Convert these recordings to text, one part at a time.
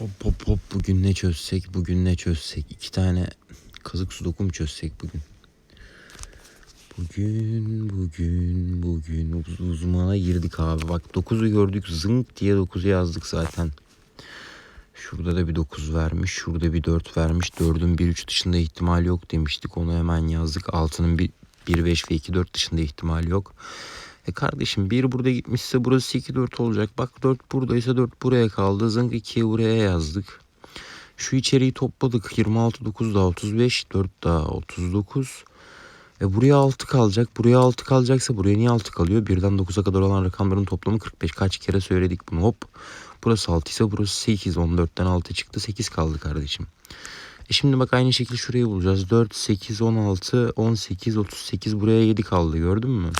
Hop hop hop bugün ne çözsek bugün ne çözsek? İki tane kazık sudoku mu çözsek bugün? Bugün bugün bugün. Uz- uzmana girdik abi. Bak 9'u gördük. Zınk diye 9'u yazdık zaten. Şurada da bir 9 vermiş şurada bir 4 vermiş. 4'ün 1-3 dışında ihtimal yok demiştik. Onu hemen yazdık. 6'nın 1-5 ve 2-4 dışında ihtimal yok. E kardeşim bir burada gitmişse burası 2-4 olacak. Bak 4 buradaysa 4 buraya kaldı. Zınk 2'ye buraya yazdık. Şu içeriği topladık. 26 9 daha 35 4 daha 39. E buraya 6 kalacak. Buraya 6 kalacaksa buraya niye 6 kalıyor? Birden 9'a kadar olan rakamların toplamı 45. Kaç kere söyledik bunu hop. Burası 6 ise burası 8. 14'ten 6 çıktı 8 kaldı kardeşim. E şimdi bak aynı şekilde şurayı bulacağız. 4, 8, 16, 18, 38 buraya 7 kaldı gördün mü?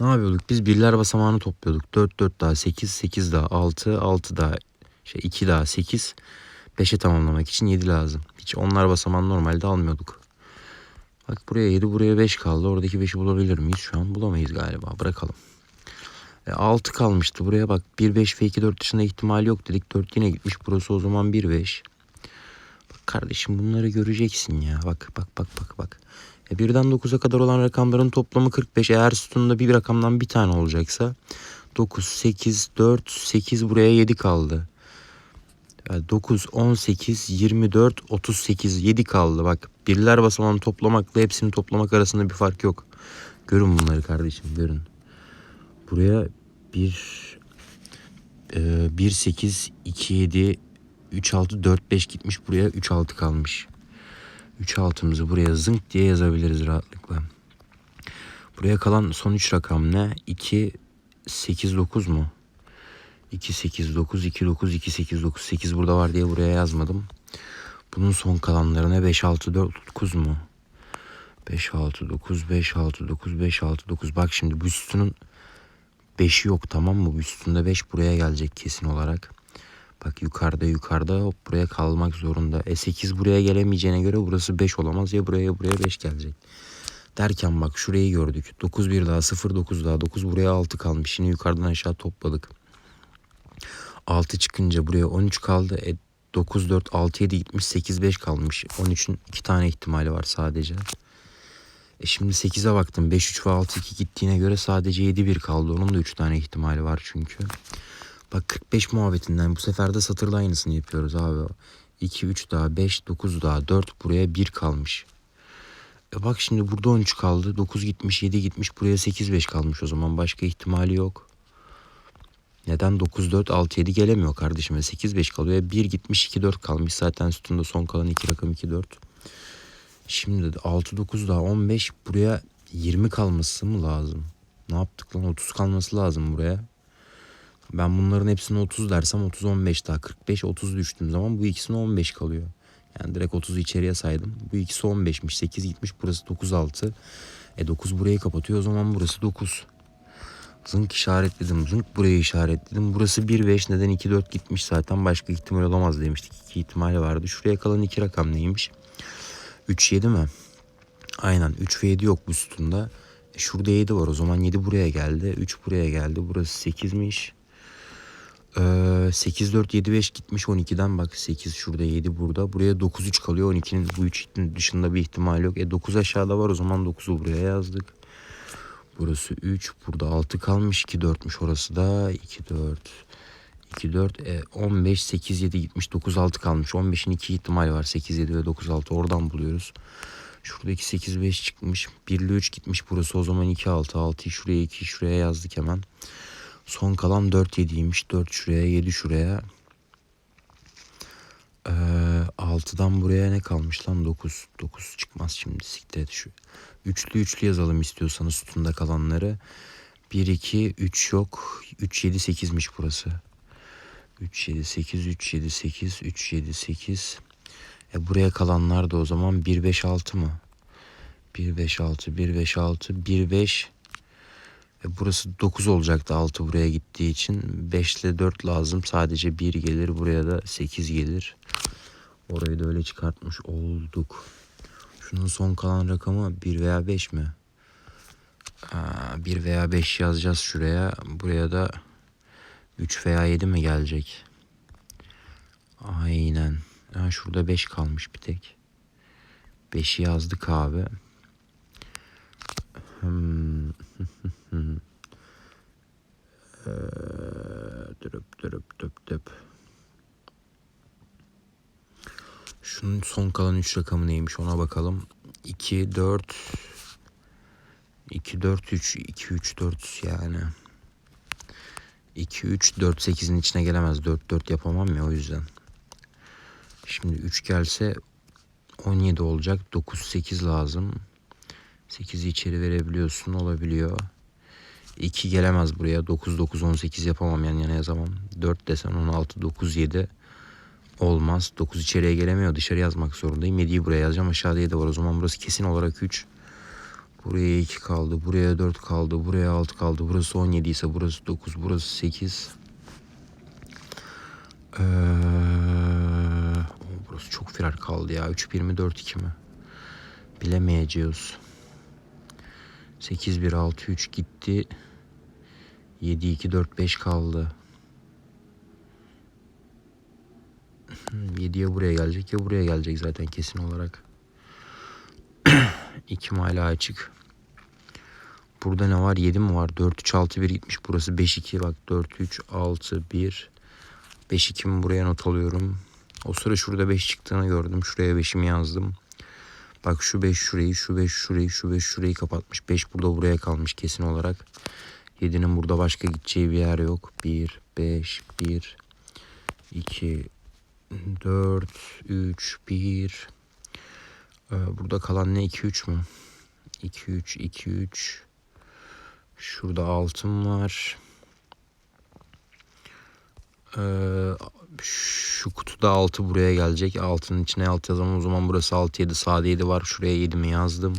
Ne yapıyorduk? Biz birler basamağını topluyorduk. 4 4 daha 8 8 daha 6 6 daha şey 2 daha 8 5'e tamamlamak için 7 lazım. Hiç onlar basamağını normalde almıyorduk. Bak buraya 7 buraya 5 kaldı. Oradaki 5'i bulabilir miyiz? Şu an bulamayız galiba. Bırakalım. E, 6 kalmıştı. Buraya bak 1 5 ve 2 4 dışında ihtimal yok dedik. 4 yine gitmiş. Burası o zaman 1 5. Bak kardeşim bunları göreceksin ya. Bak bak bak bak bak. E birden 9'a kadar olan rakamların toplamı 45. Eğer sütunda bir rakamdan bir tane olacaksa 9, 8, 4, 8 buraya 7 kaldı. Yani 9, 18, 24, 38, 7 kaldı. Bak birler basamağını toplamakla hepsini toplamak arasında bir fark yok. Görün bunları kardeşim görün. Buraya 1, 1, 8, 2, 7, 3, 6, 4, 5 gitmiş. Buraya 3, 6 kalmış. 3 altımızı buraya zınk diye yazabiliriz rahatlıkla. Buraya kalan son 3 rakam ne? 2, 8, 9 mu? 2, 8, 9, 2, 9, 2, 8, 9. 8 burada var diye buraya yazmadım. Bunun son kalanları ne? 5, 6, 4, 9 mu? 5, 6, 9, 5, 6, 9, 5, 6, 9. Bak şimdi bu üstünün 5'i yok tamam mı? Bu üstünde 5 buraya gelecek kesin olarak. Bak yukarıda yukarıda hop buraya kalmak zorunda. E 8 buraya gelemeyeceğine göre burası 5 olamaz. Ya buraya ya buraya 5 gelecek. Derken bak şurayı gördük. 9 bir daha 0 9 daha 9 buraya 6 kalmış. Yine yukarıdan aşağı topladık. 6 çıkınca buraya 13 kaldı. E 9 4 6 7 gitmiş 8 5 kalmış. 13'ün 2 tane ihtimali var sadece. E şimdi 8'e baktım. 5 3 ve 6 2 gittiğine göre sadece 7 1 kaldı. Onun da 3 tane ihtimali var çünkü. Bak 45 muhabbetinden bu sefer de satırla aynısını yapıyoruz abi. 2, 3 daha 5, 9 daha 4 buraya 1 kalmış. E bak şimdi burada 13 kaldı. 9 gitmiş 7 gitmiş buraya 8 5 kalmış o zaman. Başka ihtimali yok. Neden 9 4 6 7 gelemiyor kardeşime 8 5 kalıyor. E 1 gitmiş 2 4 kalmış. Zaten sütunda son kalan 2 rakam 2 4. Şimdi de 6 9 daha 15 buraya 20 kalması mı lazım? Ne yaptık lan 30 kalması lazım buraya. Ben bunların hepsini 30 dersem 30 15 daha 45 30 düştüğüm zaman bu ikisine 15 kalıyor. Yani direkt 30'u içeriye saydım. Bu ikisi 15'miş. 8 gitmiş burası 9 6. E 9 burayı kapatıyor o zaman burası 9. Zınk işaretledim. Zınk burayı işaretledim. Burası 1 5 neden 2 4 gitmiş zaten başka ihtimal olamaz demiştik. 2 ihtimali vardı. Şuraya kalan 2 rakam neymiş? 3 7 mi? Aynen 3 ve 7 yok bu sütunda. Şurada 7 var o zaman 7 buraya geldi. 3 buraya geldi. Burası 8'miş. Ee, 8 4 7 5 gitmiş 12'den bak 8 şurada 7 burada. Buraya 9 3 kalıyor. 12'nin bu 3 dışında bir ihtimal yok. E 9 aşağıda var o zaman 9'u buraya yazdık. Burası 3. Burada 6 kalmış. 2 4'müş orası da. 2 4 2 4 e, 15 8 7 gitmiş. 9 6 kalmış. 15'in 2 ihtimali var. 8 7 ve 9 6 oradan buluyoruz. Şuradaki 8 5 çıkmış. 1 ile 3 gitmiş. Burası o zaman 2 6 6'yı şuraya 2 şuraya yazdık hemen. Son kalan 4 7'ymiş. 4 şuraya 7 şuraya. Ee, 6'dan buraya ne kalmış lan 9. 9 çıkmaz şimdi siktir et şu. Üçlü üçlü yazalım istiyorsanız sütunda kalanları. 1 2 3 yok. 3 7 8'miş burası. 3 7 8 3 7 8 3 7 8. E buraya kalanlar da o zaman 1 5 6 mı? 1 5 6 1 5 6 1 5 e burası 9 olacaktı 6 buraya gittiği için. 5 ile 4 lazım. Sadece 1 gelir. Buraya da 8 gelir. Orayı da öyle çıkartmış olduk. Şunun son kalan rakamı 1 veya 5 mi? Aa, 1 veya 5 yazacağız şuraya. Buraya da 3 veya 7 mi gelecek? Aynen. Ha, şurada 5 kalmış bir tek. 5'i yazdık abi. Hmm. Ee, dürüp dürüp döp döp. Şunun son kalan 3 rakamı neymiş ona bakalım. 2, 4, 2, 4, 3, 2, 3, 4 yani. 2, 3, 4, 8'in içine gelemez. 4, 4 yapamam ya o yüzden. Şimdi 3 gelse 17 olacak. 9, 8 lazım. 8'i içeri verebiliyorsun olabiliyor. 2 gelemez buraya. 9, 9, 18 yapamam yan yana yazamam. 4 desen 16, 9, 7 olmaz. 9 içeriye gelemiyor. Dışarı yazmak zorundayım. 7'yi buraya yazacağım. Aşağıda 7 var. O zaman burası kesin olarak 3. Buraya 2 kaldı. Buraya 4 kaldı. Buraya 6 kaldı. Burası 17 ise burası 9. Burası 8. Ee, burası çok firar kaldı ya. 3 1 mi 4 2 mi? Bilemeyeceğiz. 8 1 6 3 gitti. 7 2 4 5 kaldı. 7'ye buraya gelecek ya buraya gelecek zaten kesin olarak. 2 hala açık. Burada ne var? 7 mi var? 4 3 6 1 gitmiş. Burası 5 2 bak 4 3 6 1 5 2 mi buraya not alıyorum. O sıra şurada 5 çıktığını gördüm. Şuraya 5'imi yazdım. Bak şu 5 şurayı, şu 5 şurayı, şu 5 şurayı kapatmış. 5 burada buraya kalmış kesin olarak. 7'nin burada başka gideceği bir yer yok. 1 5 1 2 4 3 1 ee, Burada kalan ne 2 3 mü? 2 3 2 3 Şurada altın var. Ee, şu kutuda 6 buraya gelecek. Altının içine 6 yazamam. O zaman burası 6 7 sağda 7 var. Şuraya 7'mi yazdım.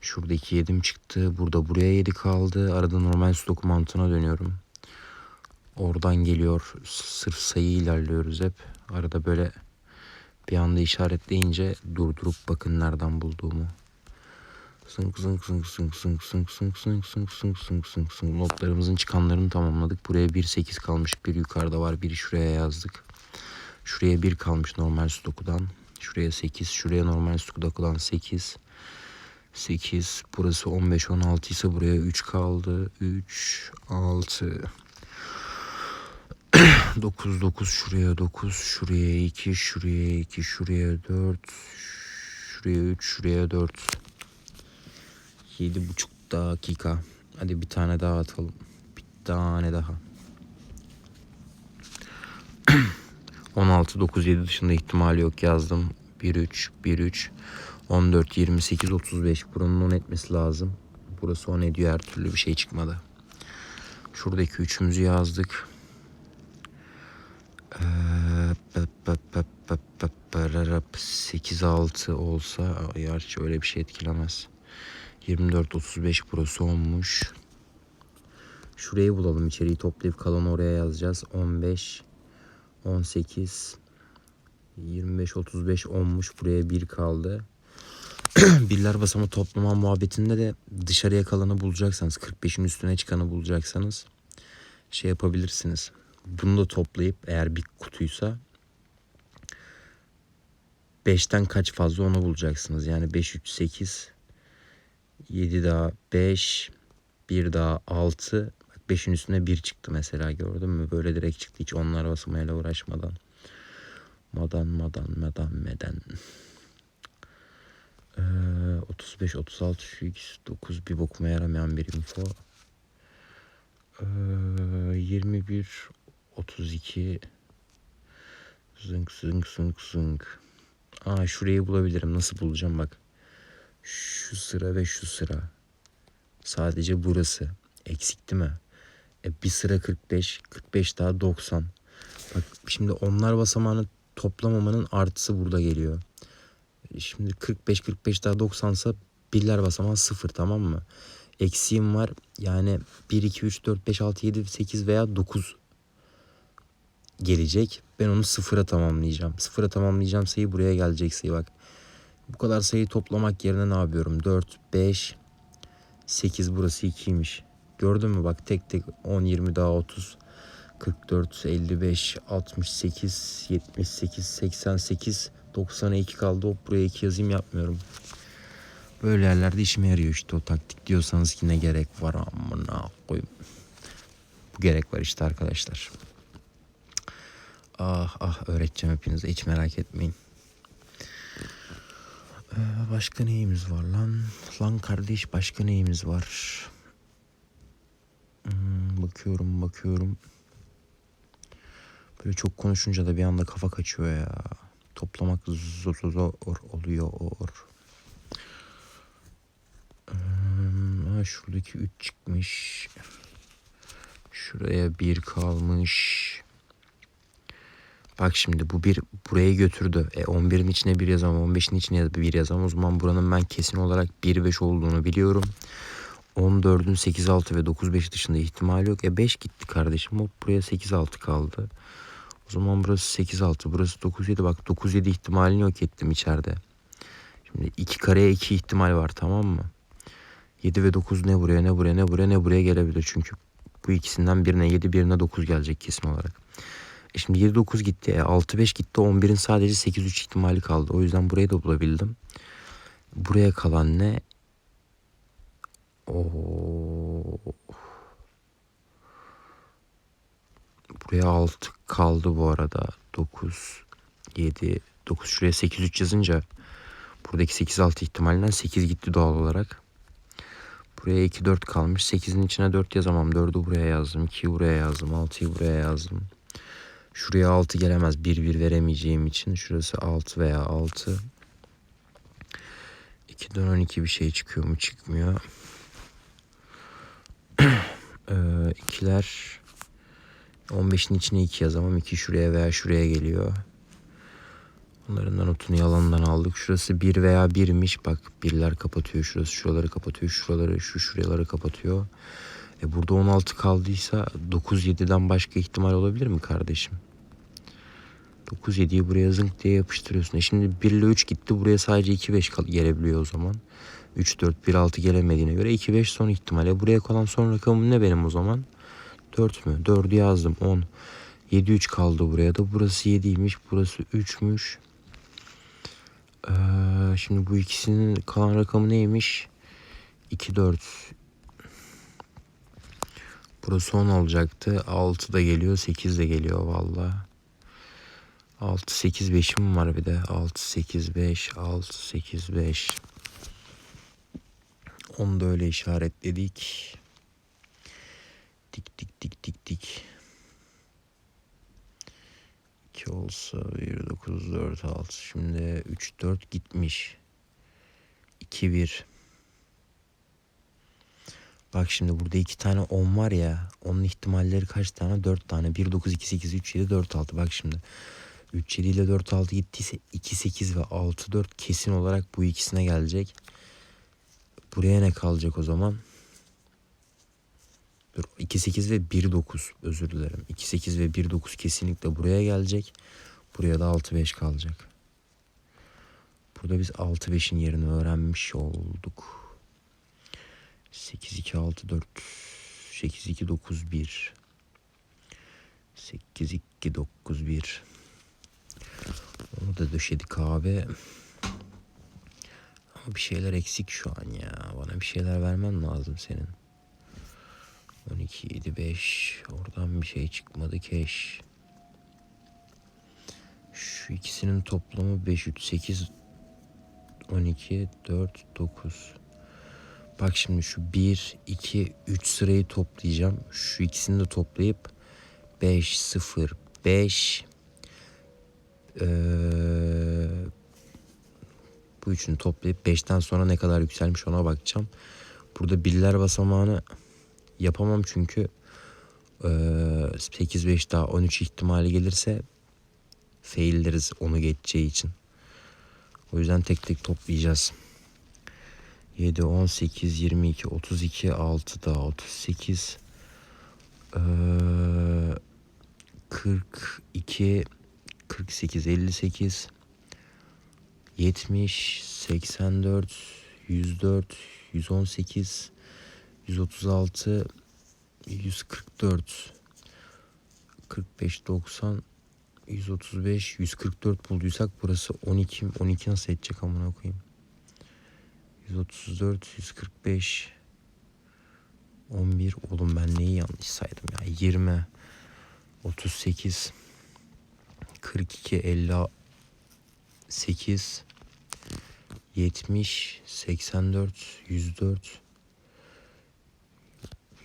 Şuradaki 7'm çıktı. Burada buraya 7 kaldı. Arada normal stok mantığına dönüyorum. Oradan geliyor. Sırf sayı ilerliyoruz hep. Arada böyle bir anda işaretleyince durdurup bakın nereden bulduğumu. Sınk sınk sınk sınk sınk sınk sınk sınk sınk sınk sınk sınk sınk notlarımızın çıkanlarını tamamladık. Buraya 1.8 kalmış. Bir yukarıda var. Biri şuraya yazdık. Şuraya 1 kalmış normal stokudan. Şuraya 8. Şuraya normal stokudan 8. 8. Burası 15 16 ise buraya 3 kaldı. 3 6 9 9 şuraya 9 şuraya 2 şuraya 2 şuraya 4 şuraya 3 şuraya 4 Yedi buçuk dakika. Hadi bir tane daha atalım. Bir tane daha. 16, 9, 7 dışında ihtimali yok yazdım. 1, 3, 1, 3, 14, 28, 35. Buranın 10 etmesi lazım. Burası 10 ediyor her türlü bir şey çıkmadı. Şuradaki üçümüzü yazdık. Ee, 8, 6 olsa gerçi öyle bir şey etkilemez. 24 35 burası olmuş. Şurayı bulalım içeriği toplayıp kalanı oraya yazacağız. 15 18 25 35 olmuş. Buraya 1 kaldı. Birler basama toplama muhabbetinde de dışarıya kalanı bulacaksanız 45'in üstüne çıkanı bulacaksanız şey yapabilirsiniz. Bunu da toplayıp eğer bir kutuysa 5'ten kaç fazla onu bulacaksınız. Yani 5 3 8 7 daha 5 1 daha 6 bak 5'in üstüne 1 çıktı mesela gördün mü? Böyle direkt çıktı. Hiç onlar basamayla uğraşmadan. Madan madan madan meden. Ee, 35 36 şu x 9 bir bokuma yaramayan bir info. Ee, 21 32 zınk zınk zınk zınk. Aa şurayı bulabilirim. Nasıl bulacağım? Bak şu sıra ve şu sıra. Sadece burası. Eksik değil mi? E, bir sıra 45, 45 daha 90. Bak şimdi onlar basamağını toplamamanın artısı burada geliyor. E, şimdi 45, 45 daha 90 ise birler basamağı 0 tamam mı? Eksiğim var yani 1, 2, 3, 4, 5, 6, 7, 8 veya 9 gelecek. Ben onu sıfıra tamamlayacağım. Sıfıra tamamlayacağım sayı buraya gelecek sayı bak. Bu kadar sayı toplamak yerine ne yapıyorum? 4, 5, 8 burası 2'ymiş. Gördün mü bak tek tek 10, 20 daha 30, 44, 55, 68, 78, 88, 90'a 2 kaldı. Hop buraya 2 yazayım yapmıyorum. Böyle yerlerde işime yarıyor işte o taktik diyorsanız ki ne gerek var amına koyayım. Bu gerek var işte arkadaşlar. Ah ah öğreteceğim hepinize hiç merak etmeyin. Ee, başka neyimiz var lan? Lan kardeş başka neyimiz var? Hmm, bakıyorum bakıyorum. Böyle çok konuşunca da bir anda kafa kaçıyor ya. Toplamak zor, zor oluyor. Or. Hmm, şuradaki 3 çıkmış. Şuraya 1 kalmış. Bak şimdi bu bir buraya götürdü. E 11'in içine bir yazamam, 15'in içine bir yazamam. O zaman buranın ben kesin olarak 1-5 olduğunu biliyorum. 14'ün 8-6 ve 9-5 dışında ihtimali yok. E 5 gitti kardeşim. Hop buraya 8-6 kaldı. O zaman burası 8-6. Burası 9-7. Bak 9-7 ihtimalini yok ettim içeride. Şimdi 2 kareye 2 ihtimal var tamam mı? 7 ve 9 ne buraya ne buraya ne buraya ne buraya gelebilir. Çünkü bu ikisinden birine 7 birine 9 gelecek kesin olarak. E şimdi 7-9 gitti. E 6-5 gitti. 11'in sadece 8-3 ihtimali kaldı. O yüzden burayı da bulabildim. Buraya kalan ne? Oo. Buraya 6 kaldı bu arada. 9, 7, 9 şuraya 8, 3 yazınca buradaki 8, 6 ihtimalinden 8 gitti doğal olarak. Buraya 2, 4 kalmış. 8'in içine 4 yazamam. 4'ü buraya yazdım. 2'yi buraya yazdım. 6'yı buraya yazdım. Şuraya 6 gelemez. 1, 1 veremeyeceğim için. Şurası 6 veya 6. 2'den 12 bir şey çıkıyor mu? Çıkmıyor. ee, ikiler 15'in içine 2 yazamam. 2 şuraya veya şuraya geliyor. Onların da notunu yalandan aldık. Şurası 1 veya 1'miş. Bak birler kapatıyor. Şurası şuraları kapatıyor. Şuraları şu şuraları kapatıyor. E burada 16 kaldıysa 9-7'den başka ihtimal olabilir mi kardeşim? 9-7'yi buraya zınk diye yapıştırıyorsun. E şimdi 1 ile 3 gitti. Buraya sadece 2-5 gelebiliyor o zaman. 3-4-1-6 gelemediğine göre 2-5 son ihtimalle. Buraya kalan son rakamım ne benim o zaman? 4 mü? 4'ü yazdım 10. 7 3 kaldı buraya da. Burası 7'ymiş. Burası 3'müş. Ee, şimdi bu ikisinin kalan rakamı neymiş? 2 4. Burası 10 olacaktı. 6 da geliyor. 8 de geliyor valla. 6 8 5'im var bir de. 6 8 5 6 8 5. Onu da öyle işaretledik. Dik dik dik dik dik. 2 olsa 1 9 4 6 şimdi 3 4 gitmiş. 2 1 Bak şimdi burada iki tane 10 var ya. Onun ihtimalleri kaç tane? 4 tane. 1 9 2 8 3 7 4 6. Bak şimdi. 3 7 ile 4 6 gittiyse 2 8 ve 6 4 kesin olarak bu ikisine gelecek. Buraya ne kalacak o zaman? Dur 2 8 ve 1 9 özür dilerim. 2 8 ve 1 9 kesinlikle buraya gelecek. Buraya da 6 5 kalacak. Burada biz 6 5'in yerini öğrenmiş olduk. 8 2 6 4 8 2 9 1 8 2 9 1 Onu da döşedik abi. Ama bir şeyler eksik şu an ya. Bana bir şeyler vermen lazım senin. 12 7 5 oradan bir şey çıkmadı keş. Şu ikisinin toplamı 5 3 8 12 4 9 Bak şimdi şu 1, 2, 3 sırayı toplayacağım. Şu ikisini de toplayıp 5, 0, 5 ee, bu üçünü toplayıp 5'ten sonra ne kadar yükselmiş ona bakacağım. Burada biller basamağını yapamam çünkü ee, 8, 5 daha 13 ihtimali gelirse failleriz onu geçeceği için. O yüzden tek tek toplayacağız. 7, 18, 22, 32, 6 daha 38, ee, 42, 48, 58, 70, 84, 104, 118, 136, 144, 45, 90, 135, 144 bulduysak burası 12. 12 nasıl edecek amına koyayım? 134, 145, 11. Oğlum ben neyi yanlış saydım ya? 20, 38, 42, 58, 70, 84, 104,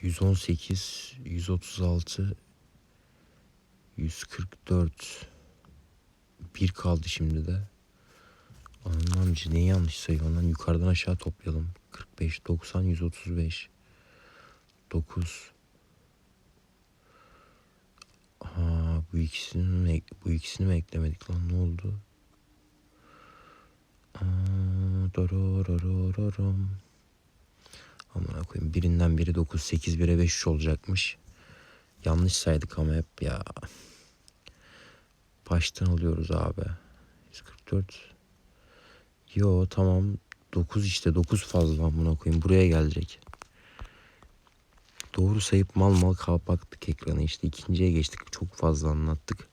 118, 136, 144. Bir kaldı şimdi de. Anlamcı neyi yanlış sayıyor? Ondan yukarıdan aşağı toplayalım. 45, 90, 135. 9. Ha bu ikisini mi, bu ikisini mi eklemedik lan ne oldu? Aa, dororororom. Amına koyayım birinden biri 9 8 1'e 5 olacakmış. Yanlış saydık ama hep ya. Baştan alıyoruz abi. 144. Yo tamam 9 işte 9 fazla amına koyayım buraya gelecek. Doğru sayıp mal mal kapattık ekranı işte ikinciye geçtik çok fazla anlattık.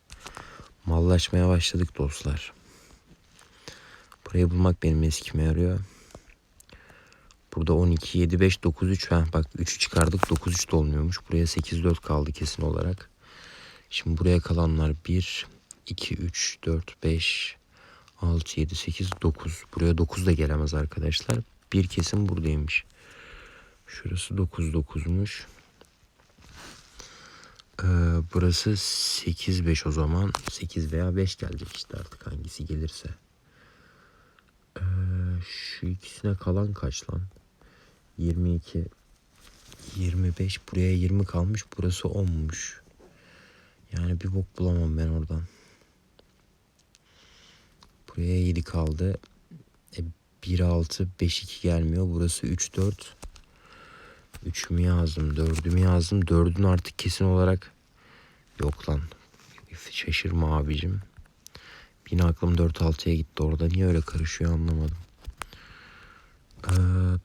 Mallaşmaya başladık dostlar. Burayı bulmak benim eskime yarıyor. Burada 12, 7, 5, 9, 3. Ha, bak 3'ü çıkardık 9, 3 de olmuyormuş. Buraya 8, 4 kaldı kesin olarak. Şimdi buraya kalanlar 1, 2, 3, 4, 5, 6, 7, 8, 9. Buraya 9 da gelemez arkadaşlar. Bir kesin buradaymış. Şurası 9, 9'muş. Ee, burası 8, 5 o zaman. 8 veya 5 gelecek işte artık hangisi gelirse. Ee, şu ikisine kalan kaç lan? 22 25 buraya 20 kalmış burası 10'muş. Yani bir bok bulamam ben oradan. Buraya 7 kaldı. E, 1 6 5 2 gelmiyor. Burası 3 4. 3'ümü yazdım, 4'ümü yazdım. 4'ün artık kesin olarak yok lan. Şaşırma abicim. Yine aklım 4-6'ya gitti orada. Niye öyle karışıyor anlamadım. Ee,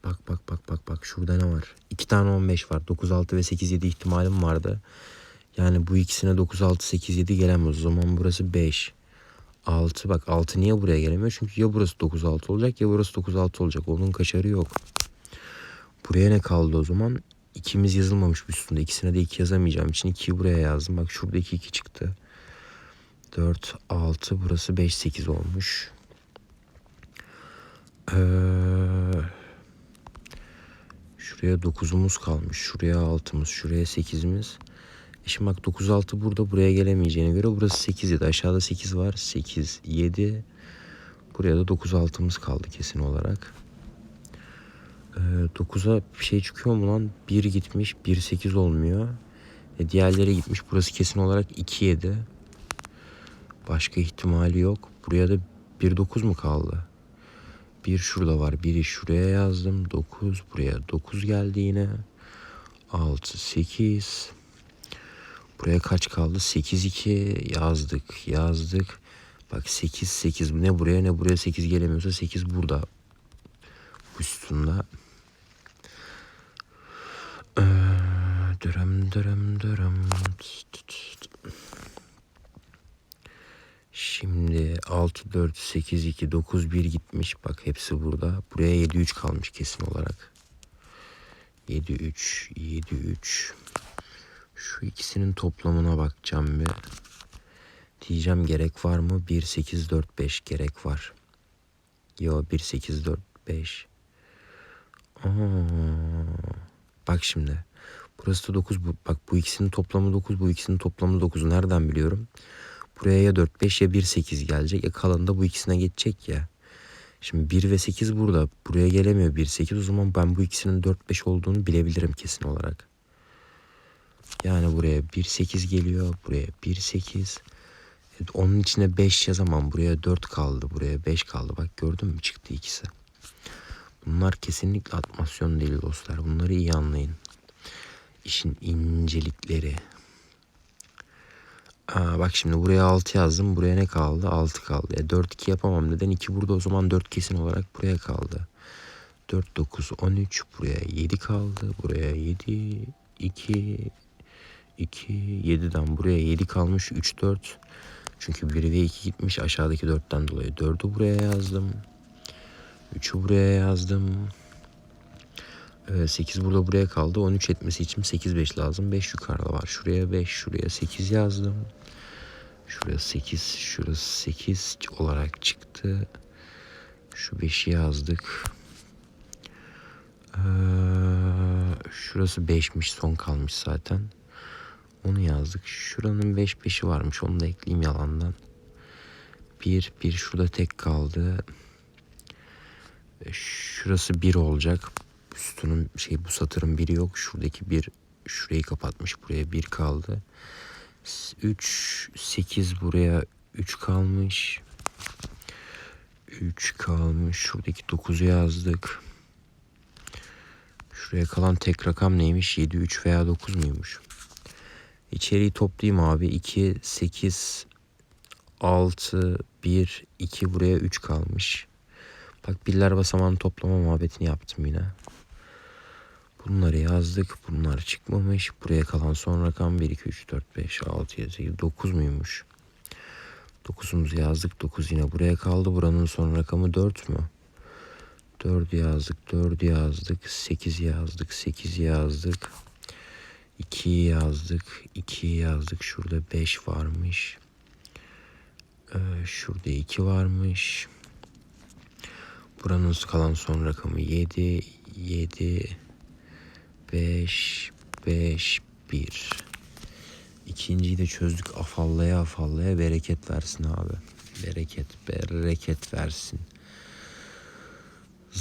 bak bak bak bak bak şurada ne var? 2 tane 15 var. 9 6 ve 8 7 ihtimalim vardı. Yani bu ikisine 9 6 8 7 gelemez. O zaman burası 5. 6 bak 6 niye buraya gelemiyor? Çünkü ya burası 9 6 olacak ya burası 9 6 olacak. Onun kaçarı yok. Buraya ne kaldı o zaman? İkimiz yazılmamış üstünde. İkisine de 2 yazamayacağım için 2'yi buraya yazdım. Bak şuradaki 2 çıktı. 4 6 burası 5 8 olmuş. Ee, şuraya 9'umuz kalmış. Şuraya 6'mız. Şuraya 8'imiz. Şimdi bak 9 6 burada buraya gelemeyeceğine göre burası 8 7. Aşağıda 8 var. 8 7. Buraya da 9 6'mız kaldı kesin olarak. Ee, 9'a bir şey çıkıyor mu lan? 1 gitmiş. 1 8 olmuyor. E diğerleri gitmiş. Burası kesin olarak 2 7. Başka ihtimali yok. Buraya da 1 9 mu kaldı? Bir şurada var. Biri şuraya yazdım. 9. Buraya 9 geldi yine. 6 8. Buraya kaç kaldı? 8 2 yazdık. Yazdık. Bak 8 8 ne buraya ne buraya 8 gelemiyorsa 8 burada. Üstünde. Ee, dırım dırım dırım. Şimdi 6 4 8 2 9 1 gitmiş. Bak hepsi burada. Buraya 7 3 kalmış kesin olarak. 7 3 7 3 Şu ikisinin toplamına bakacağım bir. Diyeceğim gerek var mı? 1 8 4 5 gerek var. Yo 1 8 4 5. Aa, bak şimdi. Burası da 9. Bu, bak bu ikisinin toplamı 9. Bu ikisinin toplamı 9. Nereden biliyorum? Buraya ya 4 5 ya 1 8 gelecek. E kalan da bu ikisine geçecek ya. Şimdi 1 ve 8 burada. Buraya gelemiyor 1 8. O zaman ben bu ikisinin 4 5 olduğunu bilebilirim kesin olarak. Yani buraya 1 8 geliyor. Buraya 1 8. Evet, onun içine 5 yazamam. Buraya 4 kaldı. Buraya 5 kaldı. Bak gördün mü çıktı ikisi. Bunlar kesinlikle atmasyon değil dostlar. Bunları iyi anlayın. İşin incelikleri. Aa, bak şimdi buraya 6 yazdım. Buraya ne kaldı? 6 kaldı. E 4 2 yapamam. Neden 2 burada o zaman 4 kesin olarak buraya kaldı. 4 9 13 buraya 7 kaldı. Buraya 7 2 2, 7'den buraya 7 kalmış. 3, 4. Çünkü 1 ve 2 gitmiş aşağıdaki 4'ten dolayı. 4'ü buraya yazdım. 3'ü buraya yazdım. 8 burada buraya kaldı. 13 etmesi için 8 5 lazım. 5 yukarıda var. Şuraya 5, şuraya 8 yazdım. Şuraya 8, şurası 8 olarak çıktı. Şu 5'i yazdık. Ee, şurası 5'miş son kalmış zaten. Onu yazdık. Şuranın 5 5'i varmış. Onu da ekleyeyim yalandan. 1 1 şurada tek kaldı. E, Şurası 1 olacak. Üstünün şey bu satırın biri yok. Şuradaki bir şurayı kapatmış. Buraya 1 kaldı. 3 8 buraya 3 kalmış. 3 kalmış. Şuradaki 9'u yazdık. Şuraya kalan tek rakam neymiş? 7, 3 veya 9 muymuş? İçeriği toplayayım abi. 2, 8, 6, 1, 2 buraya 3 kalmış. Bak birler basamağını toplama muhabbetini yaptım yine. Bunları yazdık. Bunlar çıkmamış. Buraya kalan son rakam 1, 2, 3, 4, 5, 6, 7, 8, 9 muymuş? 9'umuzu yazdık. 9 yine buraya kaldı. Buranın son rakamı 4 mü? 4 yazdık. 4 yazdık. 8 yazdık. 8 yazdık. 2 yazdık. 2 yazdık. Şurada 5 varmış. Ee, şurada 2 varmış. Buranın kalan son rakamı 7. 7 5 5 1 İkinciyi de çözdük afallaya afallaya bereket versin abi. Bereket bereket versin.